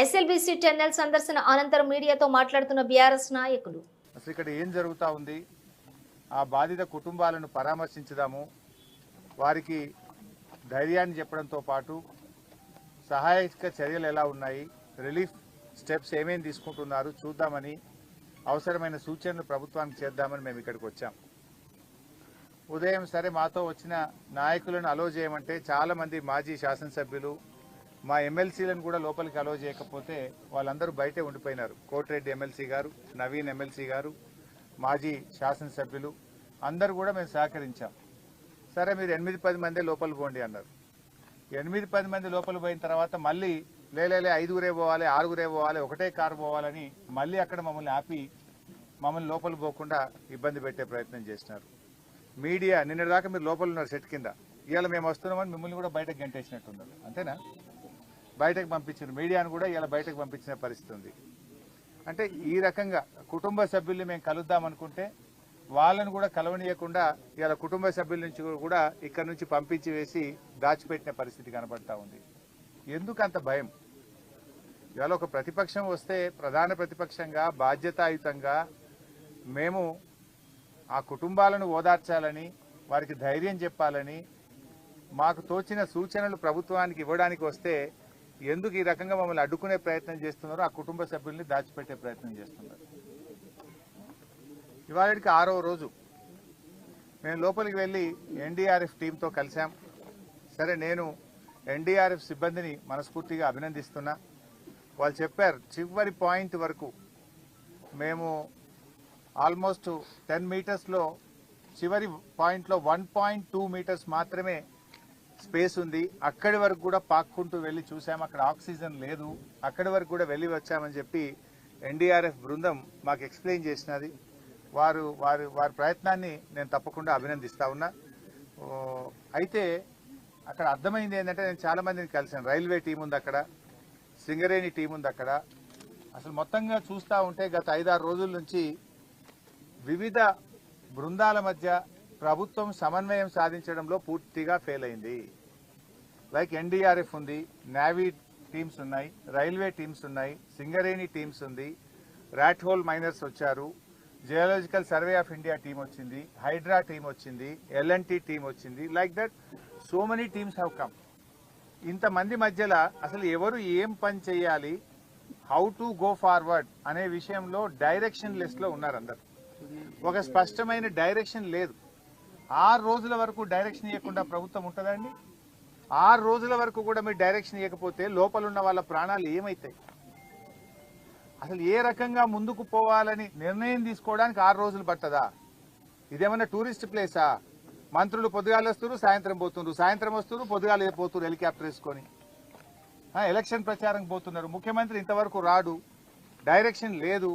SLBC tunnel సందర్శన అనంతరం మీడియాతో మాట్లాడుతున్న బీఆర్ఎస్ నాయకులు. అసలు ఇక్కడ ఏం జరుగుతూ ఉంది? ఆ బాధిత కుటుంబాలను పరామర్శించుదాము. వారికి ధైర్యాన్ని చెప్పడంతో పాటు సహాయక చర్యలు ఎలా ఉన్నాయి? రిలీఫ్ స్టెప్స్ ఏమేమి తీసుకుంటున్నారు? చూద్దామని అవసరమైన సూచనలు ప్రభుత్వానికి చేద్దామని మేము ఇక్కడికి వచ్చాం. ఉదయం సరే మాతో వచ్చిన నాయకులను అలో చేయమంటే చాలామంది మాజీ శాసనసభ్యులు మా ఎమ్మెల్సీలను కూడా లోపలికి అలో చేయకపోతే వాళ్ళందరూ బయటే ఉండిపోయినారు. కోటిరెడ్డి ఎమ్మెల్సీ గారు నవీన్ ఎమ్మెల్సీ గారు మాజీ శాసనసభ్యులు అందరూ కూడా మేము సహకరించాం. సరే మీరు ఎనిమిది పది మందే లోపలికి పోండి అన్నారు. ఎనిమిది పది మంది లోపలికి పోయిన తర్వాత మళ్ళీ లేలేలే ఐదుగురే పోవాలి ఆరుగురే పోవాలి ఒకటే కారు పోవాలని మళ్ళీ అక్కడ మమ్మల్ని ఆపి మమ్మల్ని లోపలికి పోకుండా ఇబ్బంది పెట్టే ప్రయత్నం చేసినారు. మీడియా నిన్నటిదాకా మీరు లోపల ఉన్నారు సెట్ కింద. ఇవాళ మేము వస్తున్నామని మిమ్మల్ని కూడా బయటకు గంటేసినట్టున్నారు. అంతేనా? బయటకు పంపించిన మీడియాను కూడా ఇలా బయటకు పంపించిన పరిస్థితి ఉంది. అంటే ఈ రకంగా కుటుంబ సభ్యుల్ని మేము కలుద్దాం అనుకుంటే వాళ్ళను కూడా కలవనీయకుండా ఇలా కుటుంబ సభ్యుల నుంచి కూడా ఇక్కడ నుంచి పంపించి వేసి దాచిపెట్టిన పరిస్థితి కనబడతా ఉంది. ఎందుకు అంత భయం? ఇవాళ ఒక ప్రతిపక్షం వస్తే ప్రధాన ప్రతిపక్షంగా బాధ్యతాయుతంగా మేము ఆ కుటుంబాలను ఓదార్చాలని వారికి ధైర్యం చెప్పాలని మాకు తోచిన సూచనలు ప్రభుత్వానికి ఇవ్వడానికి వస్తే ఎందుకు ఈ రకంగా మమ్మల్ని అడ్డుకునే ప్రయత్నం చేస్తున్నారో ఆ కుటుంబ సభ్యుల్ని దాచిపెట్టే ప్రయత్నం చేస్తున్నారు. ఇవాళకి ఆరో రోజు. మేము లోపలికి వెళ్ళి ఎన్డీఆర్ఎఫ్ టీంతో కలిసాం సరే నేను ఎన్డీఆర్ఎఫ్ సిబ్బందిని మనస్ఫూర్తిగా అభినందిస్తున్నా. వాళ్ళు చెప్పారు చివరి పాయింట్ వరకు మేము ఆల్మోస్ట్ టెన్ మీటర్స్లో చివరి పాయింట్లో వన్ పాయింట్ టూ మీటర్స్ మాత్రమే స్పేస్ ఉంది. అక్కడి వరకు కూడా పాక్కుంటూ వెళ్ళి చూసాము అక్కడ ఆక్సిజన్ లేదు. అక్కడి వరకు కూడా వెళ్ళి వచ్చామని చెప్పి ఎన్డీఆర్ఎఫ్ బృందం మాకు ఎక్స్ప్లెయిన్ చేసినది. వారు వారు వారి ప్రయత్నాన్ని నేను తప్పకుండా అభినందిస్తా ఉన్నా. అయితే అక్కడ అర్థమైంది ఏంటంటే నేను చాలా మందిని కలిసాను రైల్వే టీం ఉంది అక్కడ. సింగరేణి టీం ఉంది అక్కడ. అసలు మొత్తంగా చూస్తూ ఉంటే గత ఐదారు రోజుల నుంచి వివిధ బృందాల మధ్య ప్రభుత్వం సమన్వయం సాధించడంలో పూర్తిగా ఫెయిల్ అయింది. లైక్ ఎన్డీఆర్ఎఫ్ ఉంది నేవీ టీమ్స్ ఉన్నాయి రైల్వే టీమ్స్ ఉన్నాయి సింగరేణి టీమ్స్ ఉంది ర్యాట్ హోల్ మైనర్స్ వచ్చారు geological survey of India team వచ్చింది హైడ్రా టీం వచ్చింది ఎల్ఎన్టీ టీం వచ్చింది like that so many teams have come ఇంతమంది మధ్యలో అసలు ఎవరు ఏం పని చేయాలి హౌ టు గో ఫార్వర్డ్ అనే విషయంలో డైరెక్షన్ లిస్ట్లో ఉన్నారు అందరు. ఒక స్పష్టమైన డైరెక్షన్ లేదు. ఆరు రోజుల వరకు డైరెక్షన్ ఇవ్వకుండా ప్రభుత్వం ఉంటుందండి? ఆరు రోజుల వరకు కూడా మీరు డైరెక్షన్ ఇవ్వకపోతే లోపలున్న వాళ్ళ ప్రాణాలు ఏమవుతాయి అసలు ఏ రకంగా ముందుకు పోవాలని నిర్ణయం తీసుకోవడానికి ఆరు రోజులు పట్టదా? ఇదేమన్నా టూరిస్ట్ ప్లేసా మంత్రులు పొద్దుగాలు వస్తున్నారు సాయంత్రం పోతున్నారు సాయంత్రం వస్తున్నారు పొద్దుగాలు పోతున్నారు హెలికాప్టర్ వేసుకొని. ఎలక్షన్ ప్రచారం పోతున్నారు. ముఖ్యమంత్రి ఇంతవరకు రాడు. డైరెక్షన్ లేదు.